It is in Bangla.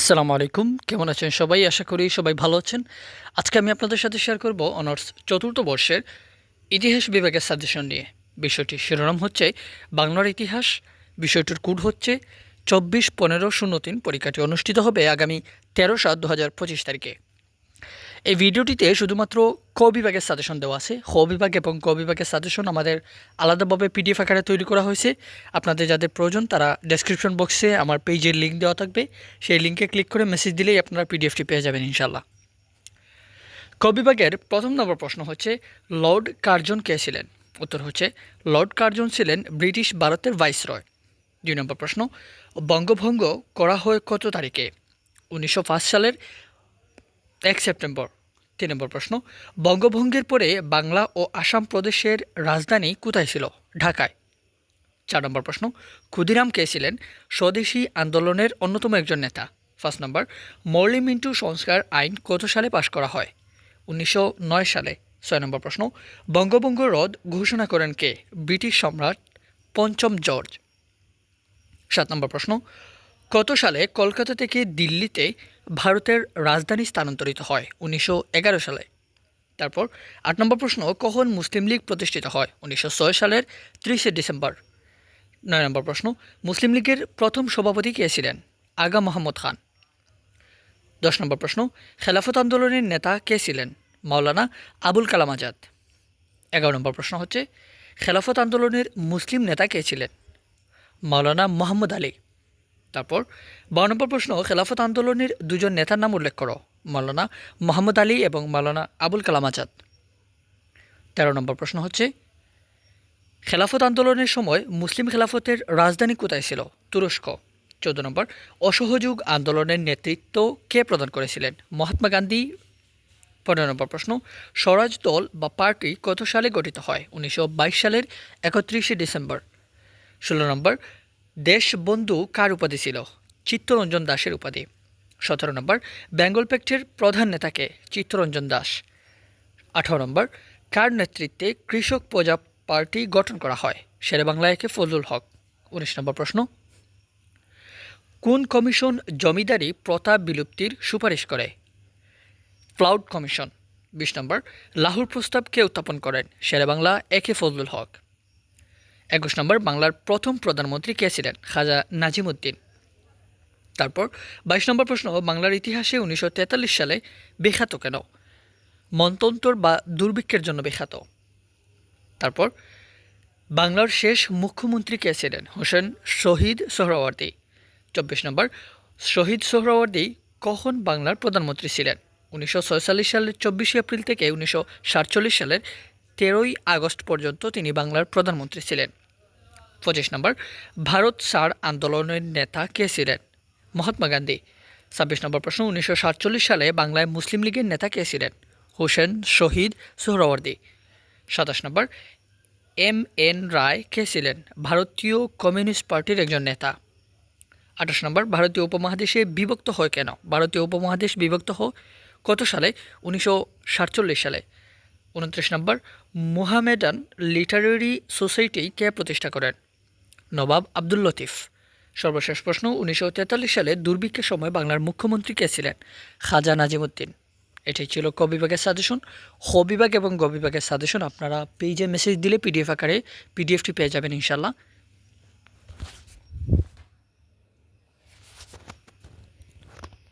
আসসালামু আলাইকুম। কেমন আছেন সবাই? আশা করি সবাই ভালো আছেন। আজকে আমি আপনাদের সাথে শেয়ার করব অনার্স চতুর্থ বর্ষের ইতিহাস বিভাগের সাজেশন নিয়ে। বিষয়টির শিরোনাম হচ্ছে বাংলার ইতিহাস, বিষয়টির কোড হচ্ছে চব্বিশ পনেরো শূন্য তিন। পরীক্ষাটি অনুষ্ঠিত হবে আগামী তেরো সাত দু হাজার পঁচিশ তারিখে। এই ভিডিওটিতে শুধুমাত্র ক বিভাগের সাজেশন দেওয়া আছে। খ বিভাগ এবং ক বিভাগের সাজেশন আমাদের আলাদাভাবে পিডিএফ আকারে তৈরি করা হয়েছে। আপনাদের যাদের প্রয়োজন তারা ডেসক্রিপশন বক্সে আমার পেজের লিঙ্ক দেওয়া থাকবে। সেই লিঙ্কে ক্লিক করে মেসেজ দিলেই আপনারা পিডিএফটি পেয়ে যাবেন ইনশাল্লাহ ক বিভাগের প্রথম নম্বর প্রশ্ন হচ্ছে, লর্ড কার্জন কে ছিলেন? উত্তর হচ্ছে, লর্ড কার্জন ছিলেন ব্রিটিশ ভারতের ভাইসরয়। দুই নম্বর প্রশ্ন, বঙ্গভঙ্গ করা হয় কত তারিখে? উনিশশো পাঁচ সালের এক সেপ্টেম্বর। তিন নম্বর প্রশ্ন। বঙ্গভঙ্গের পরে বাংলা ও আসাম প্রদেশের রাজধানী কোথায় ছিল? ঢাকায়। চার নম্বর প্রশ্ন। ক্ষুদিরাম কে ছিলেন? স্বদেশী আন্দোলনের অন্যতম একজন নেতা। ফার্স্ট নম্বর। মর্লি মিন্টু সংস্কার আইন কত সালে পাশ করা হয়? উনিশশো নয় সালে। ছয় নম্বর প্রশ্ন। বঙ্গভঙ্গ রদ ঘোষণা করেন কে? ব্রিটিশ সম্রাট পঞ্চম জর্জ। সাত নম্বর প্রশ্ন। কত সালে কলকাতা থেকে দিল্লিতে ভারতের রাজধানী স্থানান্তরিত হয় উনিশশো এগারো সালে। তারপর আট নম্বর প্রশ্ন, কখন মুসলিম লীগ প্রতিষ্ঠিত হয়? উনিশশো ছয় সালের ত্রিশে ডিসেম্বর। নয় নম্বর প্রশ্ন, মুসলিম লীগের প্রথম সভাপতি কে ছিলেন? আগা মোহাম্মদ খান। দশ নম্বর প্রশ্ন, খেলাফত আন্দোলনের নেতা কে ছিলেন? মাওলানা আবুল কালাম আজাদ। এগারো নম্বর প্রশ্ন হচ্ছে, খেলাফত আন্দোলনের মুসলিম নেতা কে ছিলেন? মাওলানা মোহাম্মদ আলী। তারপর বারো নম্বর প্রশ্ন, খেলাফত আন্দোলনের দুজন নেতার নাম উল্লেখ করো, মাওলানা মোহাম্মদ আলী এবং মাওলানা আবুল কালাম আজাদ। তেরো নম্বর প্রশ্ন হচ্ছে, খেলাফত আন্দোলনের সময় মুসলিম খেলাফতের রাজধানী কোথায় ছিল? তুরস্ক। চৌদ্দ নম্বর, অসহযোগ আন্দোলনের নেতৃত্ব কে প্রদান করেছিলেন? মহাত্মা গান্ধী। পনেরো নম্বর প্রশ্ন, স্বরাজ দল বা পার্টি কত সালে গঠিত হয়? উনিশশো বাইশ সালের একত্রিশে ডিসেম্বর। ষোলো নম্বর দেশবন্ধু কার উপাধি ছিল? চিত্তরঞ্জন দাসের উপাধি। সতেরো নম্বর, বেঙ্গল প্যাক্টের প্রধান নেতাকে চিত্তরঞ্জন দাস। আঠারো নম্বর, কার নেতৃত্বে কৃষক প্রজা পার্টি গঠন করা হয়? শেরেবাংলা একে ফজলুল হক। উনিশ নম্বর প্রশ্ন। কোন কমিশন জমিদারি প্রথা বিলুপ্তির সুপারিশ করে? Floud commission. বিশ নম্বর, লাহোর প্রস্তাবকে উত্থাপন করেন। শেরেবাংলা একে ফজলুল হক। একুশ নম্বর বাংলার প্রথম প্রধানমন্ত্রী কে ছিলেন? খাজা নাজিমুদ্দিন। তারপর বাইশ নম্বর প্রশ্ন, বাংলার ইতিহাসে উনিশশো তেতাল্লিশ সালে বিখ্যাত কেন? মন্তন্তর বা দুর্ভিক্ষের জন্য বিখ্যাত। তারপর, বাংলার শেষ মুখ্যমন্ত্রী কে ছিলেন? হোসেন শহীদ সোহরাওয়ার্দী। চব্বিশ নম্বর, শহীদ সোহরাওয়ার্দী কখন বাংলার প্রধানমন্ত্রী ছিলেন? উনিশশো ছয়চল্লিশ সালের চব্বিশে এপ্রিল থেকে উনিশশো সাতচল্লিশ সালের তেরোই আগস্ট পর্যন্ত তিনি বাংলার প্রধানমন্ত্রী ছিলেন। পঁচিশ নম্বর, ভারত সার আন্দোলনের নেতা কে ছিলেন? মহাত্মা গান্ধী। ছাব্বিশ নম্বর প্রশ্ন, উনিশশো সাতচল্লিশ সালে বাংলায় মুসলিম লীগের নেতা কে ছিলেন? হোসেন, শহীদ, সোহরাওয়ার্দী। সাতাশ নম্বর, এম এন রায় কে ছিলেন? ভারতীয় কমিউনিস্ট পার্টির একজন নেতা। আঠাশ নম্বর, ভারতীয় উপমহাদেশে বিভক্ত হয় কেন? ভারতীয় উপমহাদেশ বিভক্ত হয় কত সালে? উনিশশো সাতচল্লিশ সালে। উনত্রিশ নম্বর মোহামেডান লিটারেরি সোসাইটি কে প্রতিষ্ঠা করেন। নবাব আব্দুল লতিফ। সর্বশেষ প্রশ্ন, উনিশশো তেতাল্লিশ সালে দুর্ভিক্ষের সময় বাংলার মুখ্যমন্ত্রী কে ছিলেন? খাজা নাজিমুদ্দিন। এটাই ছিল ক বিভাগের সাজেশন। হ বিভাগ এবং গ বিভাগের সাজেশন আপনারা পেজে মেসেজ দিলে পিডিএফ আকারে পিডিএফটি পেয়ে যাবেন ইনশাল্লাহ